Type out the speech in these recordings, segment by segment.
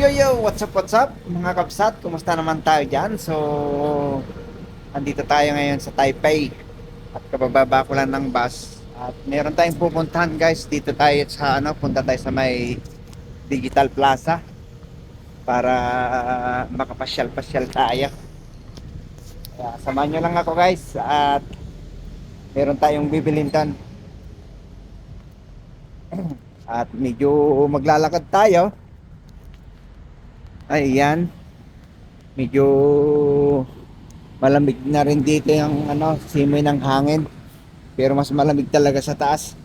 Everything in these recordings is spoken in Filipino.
yo yo, what's up, what's up mga kabsat, kumusta naman tayo dyan? So, andito tayo ngayon sa Taipei at kabababa ko lang ng bus at meron tayong pupuntahan guys, dito tayo sa ano, punta tayo sa may Digital Plaza para makapasyal-pasyal tayo. Kaya samahan nyo lang ako guys at meron tayong bibilin doon. At medyo maglalakad tayo. Ayan. Medyo malamig na rin dito yung ano, simoy ng hangin. Pero mas malamig talaga sa taas.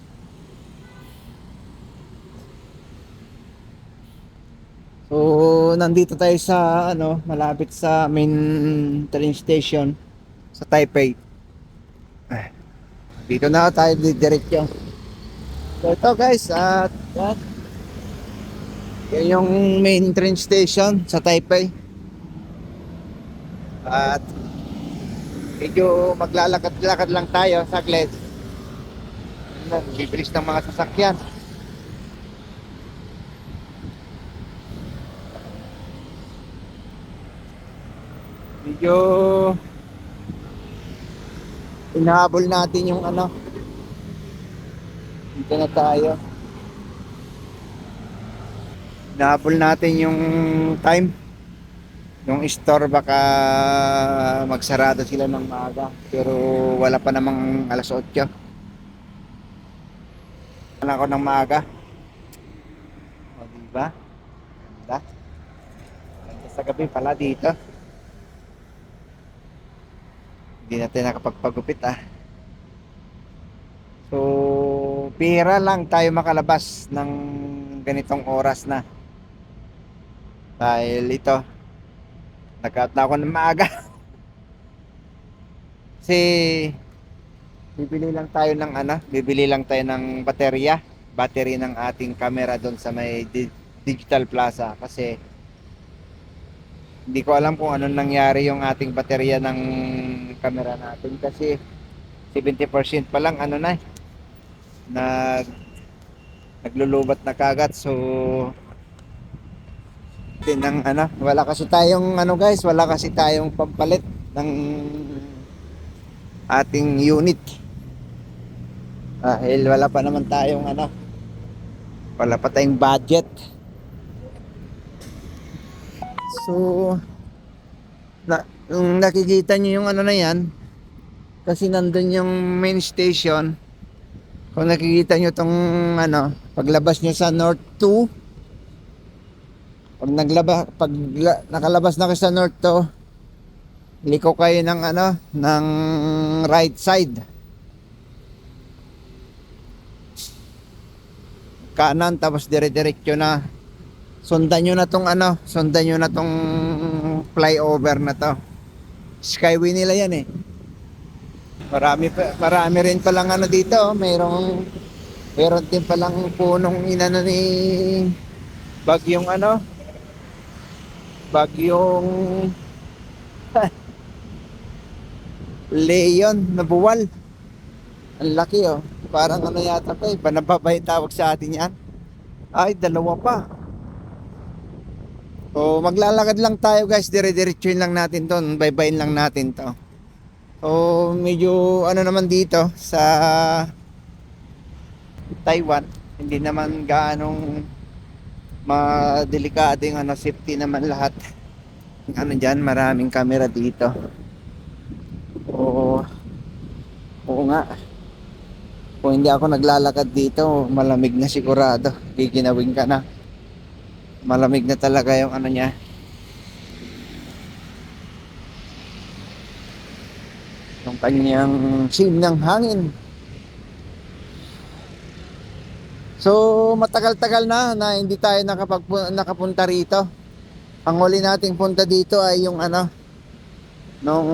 So, nandito tayo sa ano, malapit sa main train station sa Taipei. Dito na tayo diretso. So ito guys, at yan. Yan yung main train station sa Taipei. At medyo maglalakad-lakad lang tayo saglit. Yan, Bibilis ng mga sasakyan. Medyo inahabol natin yung ano dito na tayo. Nahabol natin yung time. Yung store baka magsarado sila ng maaga. Pero wala pa namang alas 8. Wala ako ng maaga. O diba? Ganda. Ganda sa gabi pala dito. Hindi natin nakapagpagupit ah. So, pira lang tayo makalabas ng ganitong oras na. Dahil ito, nag-out na ako ng maaga. Kasi, bibili lang tayo ng ano, bibili lang tayo ng baterya, battery ng ating camera doon sa may di- digital plaza. Kasi, hindi ko alam kung anong nangyari yung ating baterya ng camera natin kasi 70% pa lang ano na eh, nag naglulubat na kagat so din ng ano wala kasi tayong ano guys wala kasi tayong pampalit ng ating unit. Dahil wala pa naman tayong ano wala pa tayong budget. So na, yung nakikita nyo yung ano na yan kasi nandun yung main station. Kung nakikita nyo tong ano, paglabas nyo sa North 2, pag naglaba, pag la- nakalabas na kayo sa North 2, liko kayo ng ano, ng right side. Kanan tapos dire-diretso na. Sundan nyo na tong ano, sundan nyo na tong flyover na to. Skyway nila yan eh. Marami pa, marami rin palang ano dito, oh. mayroong meron din palang punong inano ni bagyong ano bagyong Leon na buwal. Ang laki oh. Parang ano yata pa eh. Panababay tawag sa atin yan. Ay, dalawa pa. So, maglalakad lang tayo guys. Dire-diretsuin lang natin to. Baybayin lang natin to. So, medyo ano naman dito sa Taiwan, hindi naman gaanong madelikado yung ano, safety naman lahat. Ano dyan, maraming camera dito. Oo, oo nga. Kung hindi ako naglalakad dito, malamig na sigurado. Giginawin ka na. Malamig na talaga yung ano niya. yung kanyang sim ng hangin. So, matagal-tagal na na hindi tayo nakapag nakapunta rito. Ang huli nating punta dito ay yung ano nung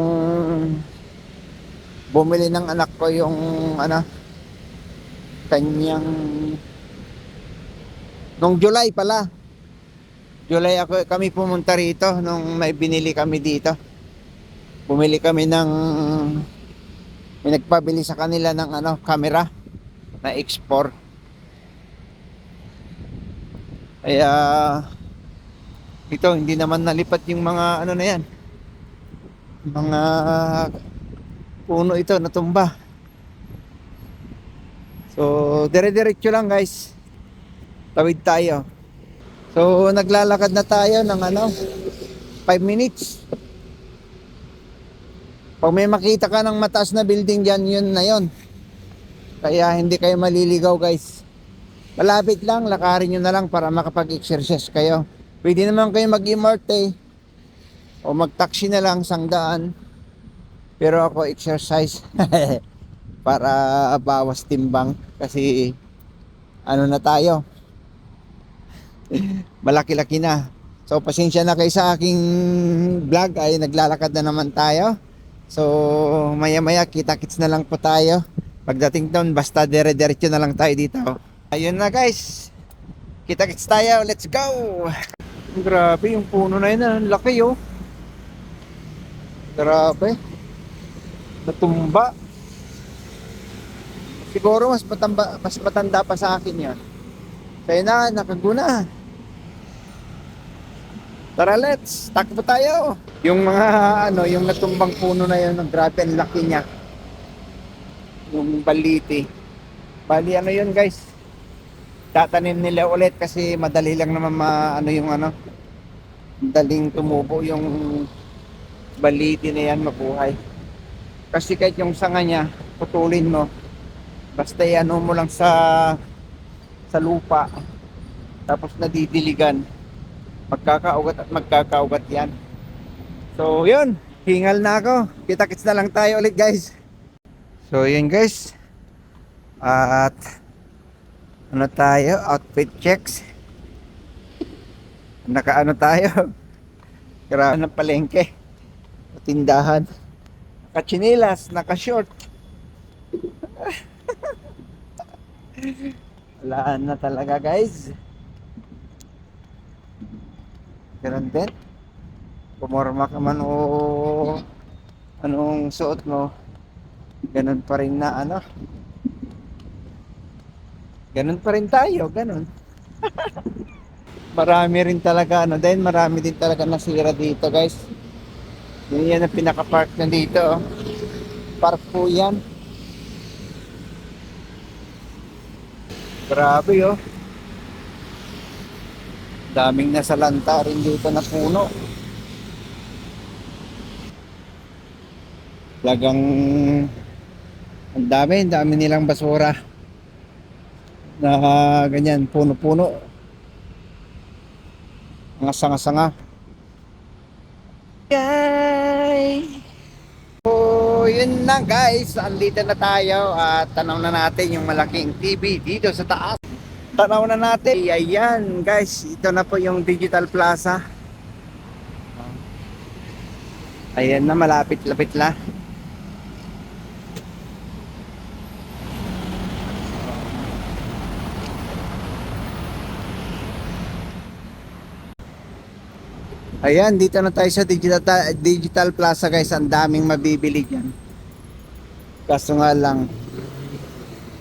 bumili ng anak ko yung ano kanyang nung July pala. July ako kami pumunta rito nung may binili kami dito bumili kami ng may nagpabili sa kanila ng ano camera na export kaya Ito, hindi naman nalipat yung mga ano na yan. Mga puno ito, natumba. So, dire-diretso lang guys. Tawid tayo. So, naglalakad na tayo ng ano, 5 minutes. Pag may makita ka ng mataas na building dyan, yun na yun. Kaya hindi kayo maliligaw guys. Malapit lang, lakarin nyo na lang para makapag-exercise kayo. Pwede naman kayo mag-imarte o mag-taxi na lang sang daan. Pero ako exercise para bawas timbang kasi ano na tayo. Malaki-laki na. So pasensya na kayo sa aking vlog ay naglalakad na naman tayo. So maya-maya kita-kits na lang po tayo. Pagdating doon basta dire-diretso na lang tayo dito. Ayun na guys. Kita-kits tayo. Let's go. Grabe yung puno na yun. Ang laki oh. Grabe. Natumba. Siguro mas matamba, mas matanda pa sa akin yan. Kaya na, nakaguna. Tara, let's. Takbo tayo. Yung mga, ano, yung natumbang puno na yun, grabe ang laki niya. Yung baliti. Bali, ano yun, guys? Tatanim nila ulit kasi madali lang naman ma, ano yung ano, daling tumubo yung baliti na yan mabuhay. Kasi kahit yung sanga niya, putulin mo. Basta ano mo lang sa sa lupa. Tapos nadidiligan. Magkakaugat at magkakaugat yan. So, yun. Hingal na ako. Kita-kits na lang tayo ulit, guys. So, yun, guys. At ano tayo? Outfit checks. Nakaano tayo? Grabe ng palengke. Tindahan. Naka-chinilas, naka-short. Wala na talaga guys. Ganun din. Pumorma ka man o anong suot mo, ganun pa rin na ano. Ganun pa rin tayo, ganun. marami rin talaga ano, dahil marami din talaga nasira dito guys. Yun yan ang pinaka-park na dito. oh. Park po yan. Grabe oh. Daming nasa lanta rin dito na puno. Lagang ang dami, ang dami nilang basura na ganyan, puno-puno. Mga sanga-sanga. Yay! So, yun na guys. Andito na tayo at tanaw na natin yung malaking TV dito sa taas. Tanaw na natin. Ayan guys, ito na po yung Digital Plaza. Ayan na, malapit-lapit la. Ayan, dito na tayo sa Digital, Digital Plaza guys. Ang daming mabibili dyan. Kaso nga lang,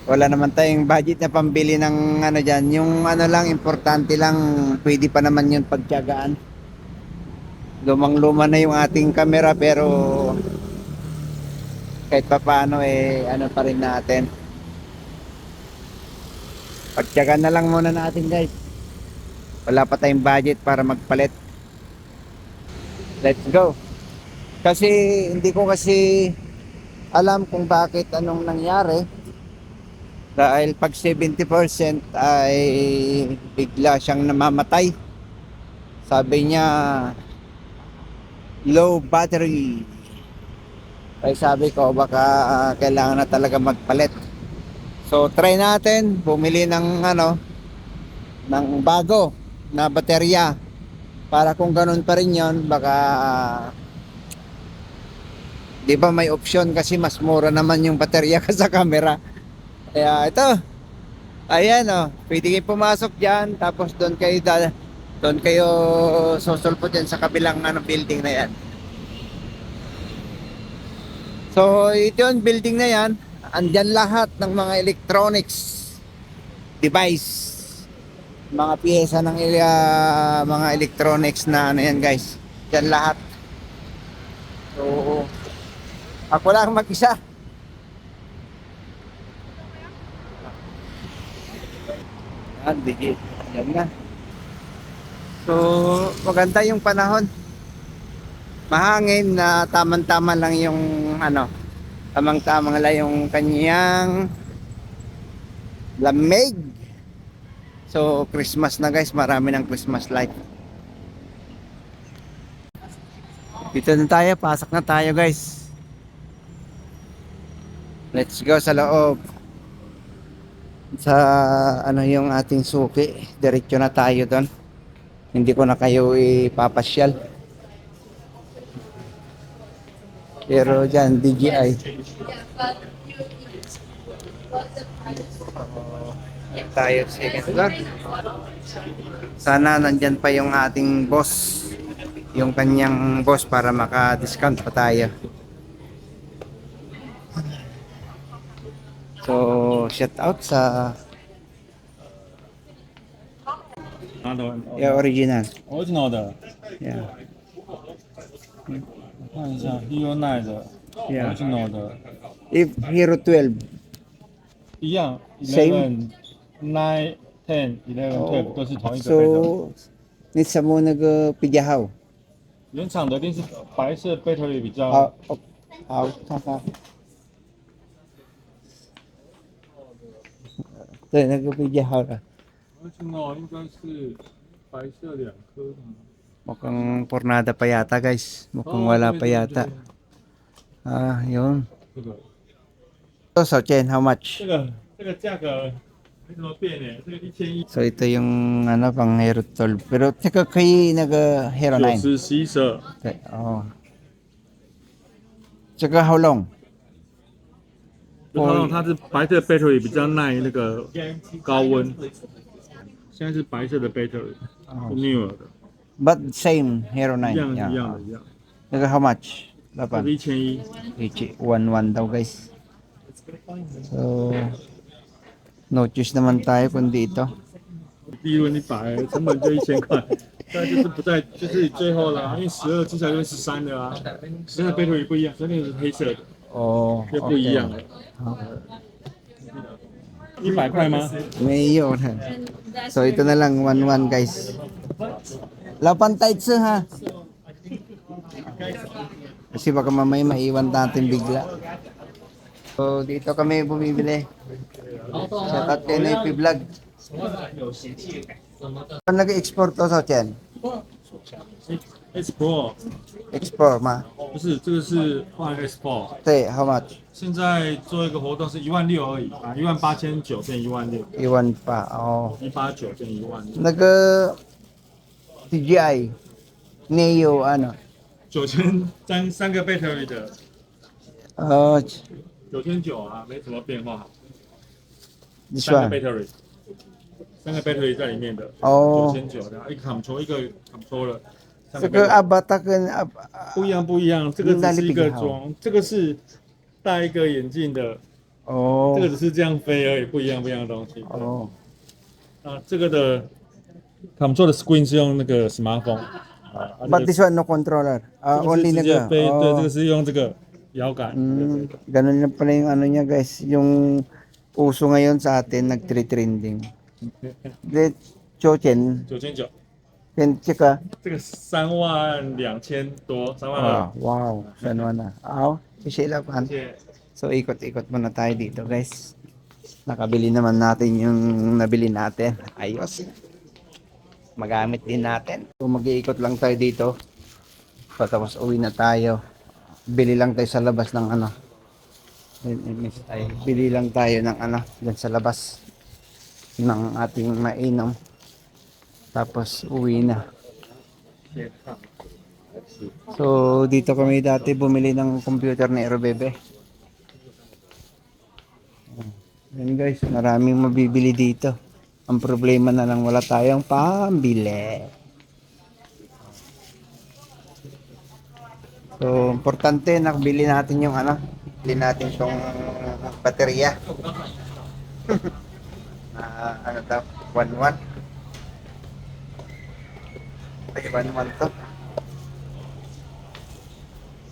wala naman tayong budget na pambili ng ano dyan. Yung ano lang, importante lang, pwede pa naman yun pagtyagaan. Lumang luma na yung ating camera pero kahit pa paano eh, ano pa rin natin. Pagtyagaan na lang muna natin guys. Wala pa tayong budget para magpalit. Let's go. Kasi hindi ko kasi alam kung bakit anong nangyari. Dahil pag 70% ay bigla siyang namamatay. Sabi niya low battery. Kaya sabi ko baka ah, kailangan na talaga magpalit. So try natin bumili ng ano ng bago na baterya para kung ganun pa rin yon baka di ba may option kasi mas mura naman yung baterya ka sa camera. Kaya ito ayan oh pwede kayo pumasok dyan tapos doon kayo doon kayo susulpo dyan sa kabilang ano, building na yan. So ito yung building na yan andyan lahat ng mga electronics device mga piyesa ng uh, mga electronics na ano yan guys. Yan lahat. So, ako lang mag-isa. Yan. Yan na. So, maganda yung panahon. Mahangin na tamang-tama lang yung ano, tamang-tama lang yung kanyang lamig. So, Christmas na guys, marami ng Christmas light. Dito na tayo, pasok na tayo guys. Let's go sa loob. Sa ano yung ating suki, diretso na tayo doon. Hindi ko na kayo ipapasyal. Pero dyan, DJI. tayo second floor. Sana nandyan pa yung ating boss. Yung kanyang boss para maka-discount pa tayo. So, shout out sa 拿的 yeah, original. original 的， Yeah. 我看一下 Hero Nine 的 Yeah. original 的， If Hero 12. 一样 Same eleven nine, ten, eleven, twelve 都是同一个配重。So, 你什么那个比较好？原厂的电池白色 battery 比较好。好，好，看看。对，那个比较好的。而且呢，应该是白色两颗。Mukhang pornada pa yata guys. Mukhang wala pa yata. Ah, yun. So, so Chen, how much? 这个,这个价格... 没什么变诶，这个一千一 So, ito yung ano, pang Hero 12. Pero, teka kay nag-Hero 九 9. 十十一十二， Okay, oh. Tsaka how long? 然后它是白色 battery 比较耐那个高温。现在是白色的 battery，是 newer 的， But same, Hero 9. 一样 Yeah. 一样的，一样。 Tsaka how much? 这是 Lapan. 一千一， Ichi, 1-1 daw guys. So, no choice naman tayo kundi ito. 利润一百，成本就一千块，但就是不在，就是最后啦，因为十二至少用十三的啊，十二 battery 不一样，所以那个是黑色的， Oh, 又不一样了。一百块吗？ May yun. So, ito na lang, 1-1 guys. Lapan tight sa ha. Kasi baka mamaya maiwan natin bigla. So, dito kami bumibili. Shout out kay Naipi Vlog. Saan nag-export to sa Chen? S Pro Export ma. 不是，这个是换 export。对 how much? 现在做一个活动是一万六而已啊，一万八千九变一万六，Iwan pa. Oh. 一八九变一万六，那个 TGI Neo ano? 九千三三个 battery 的 Oh, 九千九啊，没什么变化。三个 battery，三个 battery 在里面的哦，九 Oh. 千九，然后一个 control 一个 controller，三个 ka 啊 battery abatakan ab 不一样不一样，这个只是一个装，这个是戴一个眼镜的，Oh. 这个只是这样飞而已，不一样不一样的东西。Oh. 啊，这个的 control 的 screen 是用那个 smartphone，啊，啊 But 这 this one no controller. 个 Ah, 对，这 Oh. 个是用这个摇杆，Mm, ganun na pala yung ano niya guys, yung uso ngayon sa atin nag-trending. The Chochen, 九千九， pen chika. 这个三万两千多，三万二 Ah,，wow, sanwa na. Aw, isilapan. 而且 So ikot-ikot muna tayo dito guys. Nakabili naman natin yung nabili natin. Ayos. Magamit din natin. So mag-iikot lang tayo dito. Patapos uwi na tayo. Bili lang tayo sa labas ng ano. Ayun, I miss tayo. Bili lang tayo ng ano, dyan sa labas ng ating mainom. Tapos uwi na. So, dito kami dati bumili ng computer ni Aerobebe. Yan guys, maraming mabibili dito. Ang problema na lang wala tayong pambili. So, importante nakabili natin yung ano, bili natin tong baterya. na ano daw, 1-1. Ay, iba naman to.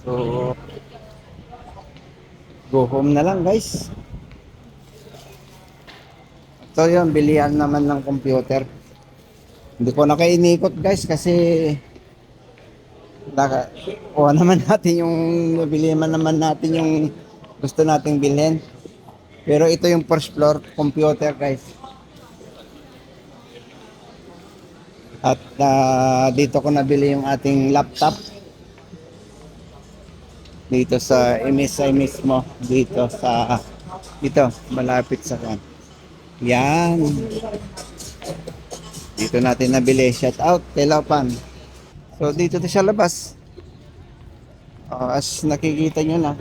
So, go home na lang guys. So yun, bilihan naman ng computer. Hindi ko na kayo inikot guys kasi naka, kuha naman natin yung nabili man naman natin yung gusto nating bilhin. Pero ito yung first floor computer guys. At ah, dito ko nabili yung ating laptop. Dito sa MSI mismo. Dito sa dito malapit sa kan. Yan. Dito natin nabili. Shout out kay Laupan. So dito to sa labas. Ah, as nakikita nyo na.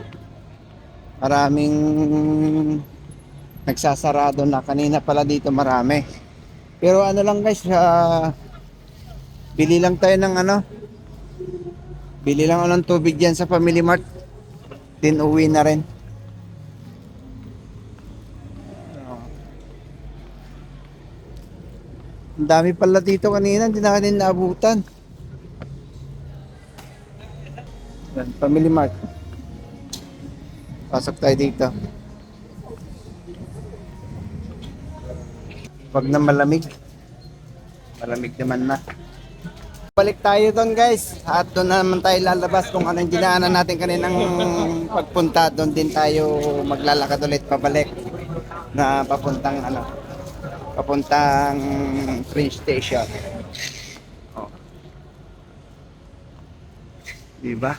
Maraming nagsasarado na. Kanina pala dito marami. Pero ano lang guys, ah, bili lang tayo ng ano. Bili lang ako ng tubig dyan sa Family Mart. Din uwi na rin. Ang dami pala dito kanina, hindi na kanina naabutan. Yan, Family Mart. Pasok tayo dito. Wag na malamig. Malamig naman na. Balik tayo doon guys. At doon na naman tayo lalabas kung anong dinaanan natin kaninang pagpunta. Doon din tayo maglalakad ulit pabalik na papuntang ano papuntang train station. Oh. Diba?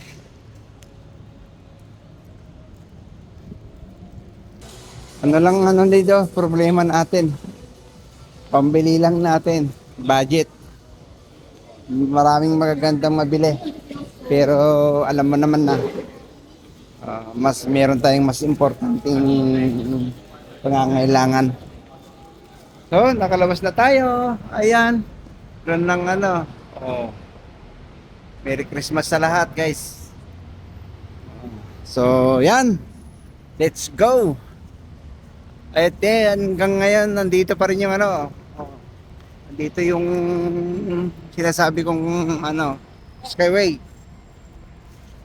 Ano lang ano dito, problema natin. Pambili lang natin, budget. Maraming magagandang mabili. Pero alam mo naman na ah, mas meron tayong mas importanteng pangangailangan. So, nakalabas na tayo. Ayan. Doon lang ano. Oh. Merry Christmas sa lahat, guys. So, yan. Let's go. At eh, hanggang ngayon, nandito pa rin yung ano. Oh. Nandito yung sinasabi kong ano, Skyway.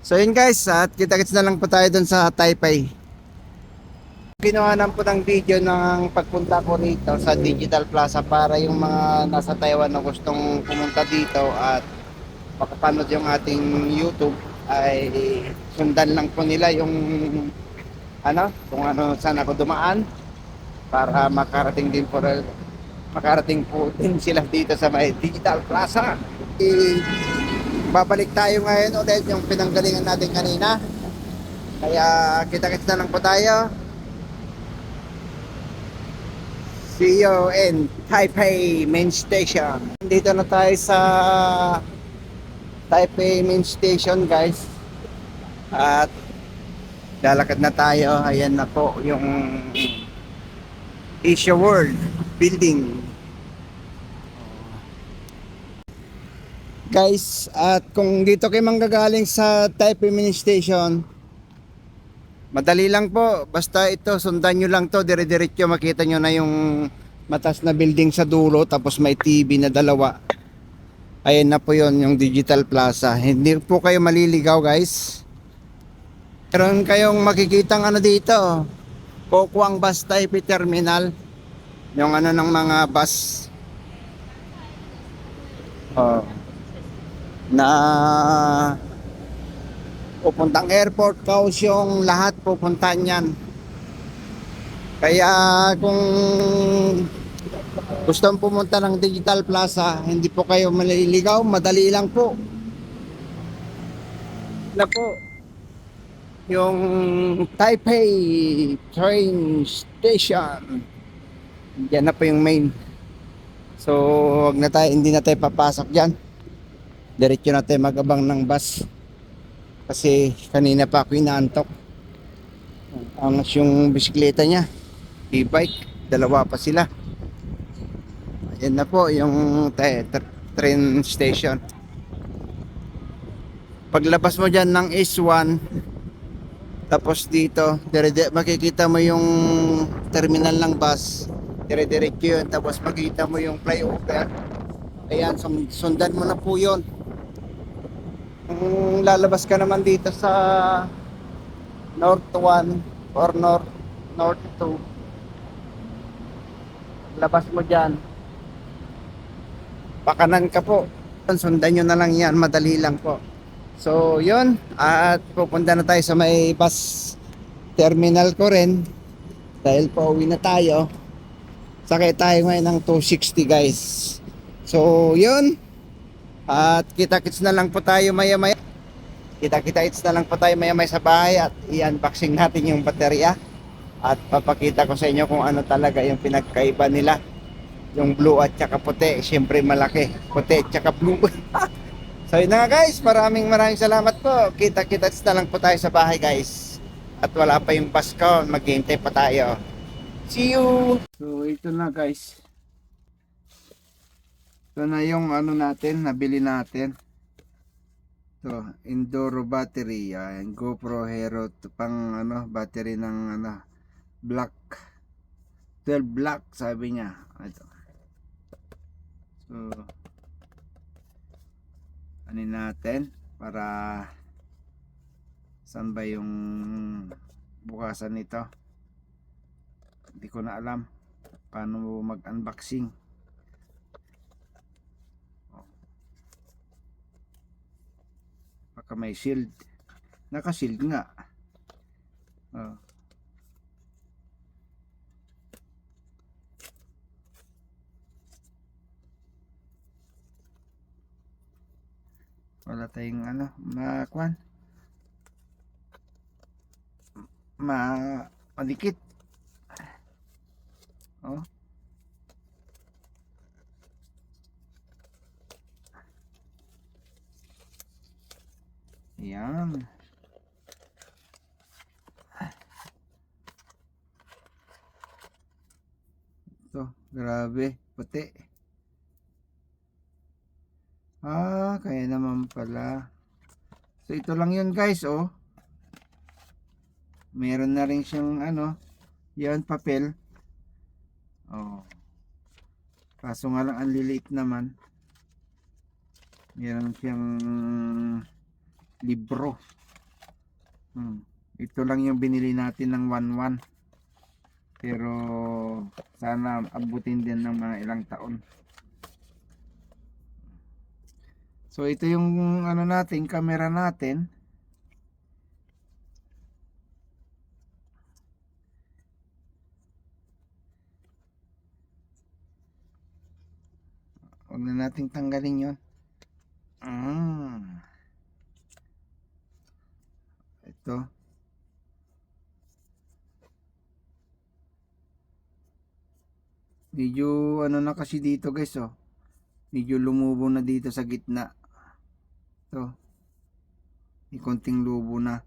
So yun guys, at kita-kits na lang po tayo dun sa Taipei. Ginawa po ng video ng pagpunta ko rito sa Digital Plaza para yung mga nasa Taiwan na gustong pumunta dito at makapanood yung ating YouTube ay sundan lang po nila yung ano, kung ano saan ako dumaan para makarating din po makarating po din sila dito sa may Digital Plaza. I, babalik tayo ngayon ulit yung pinanggalingan natin kanina. Kaya kita-kits na lang po tayo. See you in Taipei Main Station. Dito na tayo sa Taipei Main Station guys. At lalakad na tayo. Ayan na po yung Asia World Building. Guys, at kung dito kayo manggagaling sa Taipei Mini Station, madali lang po. Basta ito, sundan nyo lang to, dire-diretso makita nyo na yung matas na building sa dulo, tapos may TV na dalawa. Ayan na po yon yung Digital Plaza. Hindi po kayo maliligaw guys. Meron kayong makikitang ano dito, Pokwang Bus Taipei Terminal. Yung ano ng mga bus. Oh na pupuntang airport, Kaohsiung, lahat pupuntahan yan. Kaya kung gusto pumunta ng Digital Plaza, hindi po kayo maliligaw, madali lang po. Na po, yung Taipei train station. Yan na po yung main. So, wag na tayo, hindi na tayo papasok diyan diretso na tayo magabang ng bus. Kasi kanina pa ako inaantok. Angas yung bisikleta niya e-bike dalawa pa sila. Ayan na po yung train station. Paglabas mo dyan ng S1 tapos dito dire makikita mo yung terminal ng bus dire-diretso yun tapos makikita mo yung flyover Ayan, sundan mo na po yun. Kung lalabas ka naman dito sa North 1 or North North 2. Labas mo dyan. Pakanan ka po. Sundan nyo na lang yan, madali lang po. So, yun. At pupunta na tayo sa may bus terminal ko rin. Dahil pauwi na tayo. Sakay tayo ngayon ng 260 guys. So, yun. At kita-kits na lang po tayo maya-maya. Kita-kits na lang po tayo maya-maya sa bahay at i-unboxing natin yung baterya. At papakita ko sa inyo kung ano talaga yung pinagkaiba nila. Yung blue at saka puti, syempre malaki. Puti at saka blue. so yun na nga guys, maraming maraming salamat po. Kita-kits na lang po tayo sa bahay guys. At wala pa yung bus ko, maghihintay pa tayo. See you! So ito na guys. Ito na yung ano natin, nabili natin. Ito, Enduro battery. Yan, GoPro Hero. Ito pang ano, battery ng ano, black. 12 black sabi niya. Ito. So, ano natin para saan ba yung bukasan nito? Hindi ko na alam paano mag-unboxing. Baka may shield. Naka-shield nga. Oh. Wala tayong ano, makwan. Ma madikit. Oh. Yan. Ito, grabe, puti. Ah, kaya naman pala. So, ito lang yun guys, oh. Meron na rin siyang, ano, yan, papel. Oh. Kaso nga lang, ang liliit naman. Meron siyang libro. Hmm. Ito lang yung binili natin ng 1-1. Pero sana abutin din ng mga ilang taon. So ito yung ano natin, camera natin. Huwag na nating tanggalin yon. Ah. Ito. Medyo ano na kasi dito guys oh. Medyo lumubo na dito sa gitna. Ito. May konting lubo na.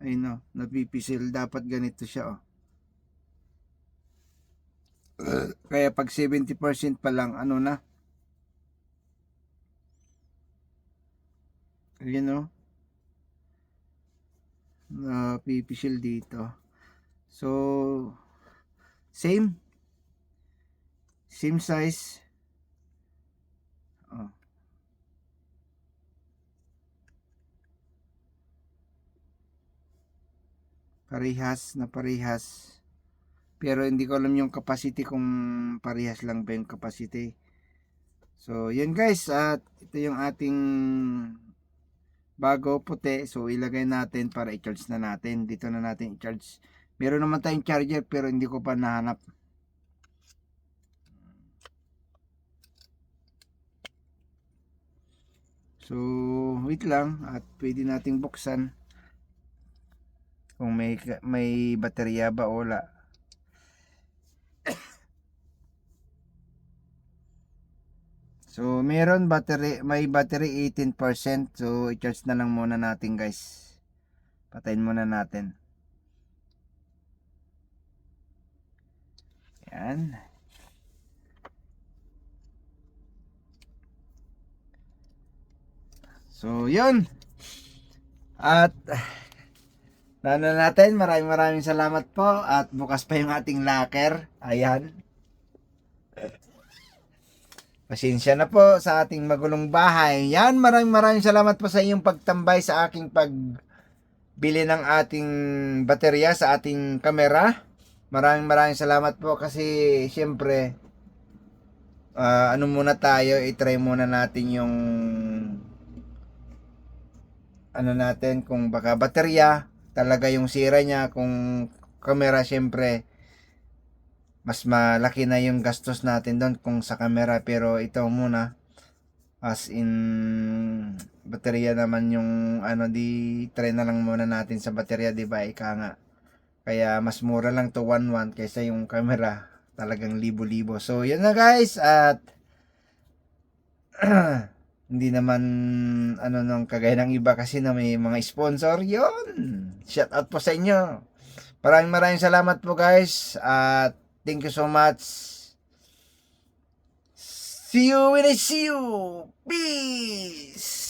Ayun oh, napipisil. Dapat ganito siya oh. Kaya pag 70% pa lang, ano na? Ayan o. Napipisil dito. So, same. Same size. Oh. Parehas na parehas. Pero hindi ko alam yung capacity kung parehas lang ba yung capacity. So, yun guys. At ito yung ating bago puti. So, ilagay natin para i-charge na natin. Dito na natin i-charge. Meron naman tayong charger pero hindi ko pa nahanap. So, wait lang at pwede nating buksan kung may may baterya ba o wala. So, meron battery, may battery 18%. So, i-charge na lang muna natin guys. Patayin muna natin. Yan. So, yun. At, na ano natin, maraming maraming salamat po at bukas pa yung ating locker. Ayan. Pasensya na po sa ating magulong bahay. Yan, maraming maraming salamat po sa iyong pagtambay sa aking pagbili ng ating baterya sa ating kamera. Maraming maraming salamat po kasi syempre ah, ano muna tayo, i-try muna natin yung ano natin kung baka baterya talaga yung sira niya kung camera syempre mas malaki na yung gastos natin doon kung sa camera. Pero ito muna as in baterya naman yung ano di try na lang muna natin sa baterya di ba? Ika nga. Kaya mas mura lang to 1.1 kaysa yung camera. Talagang libo-libo. So yun na guys at hindi naman ano nung kagaya ng iba kasi na may mga sponsor yon shout out po sa inyo. Maraming maraming salamat po guys. At thank you so much. See you when I see you. Peace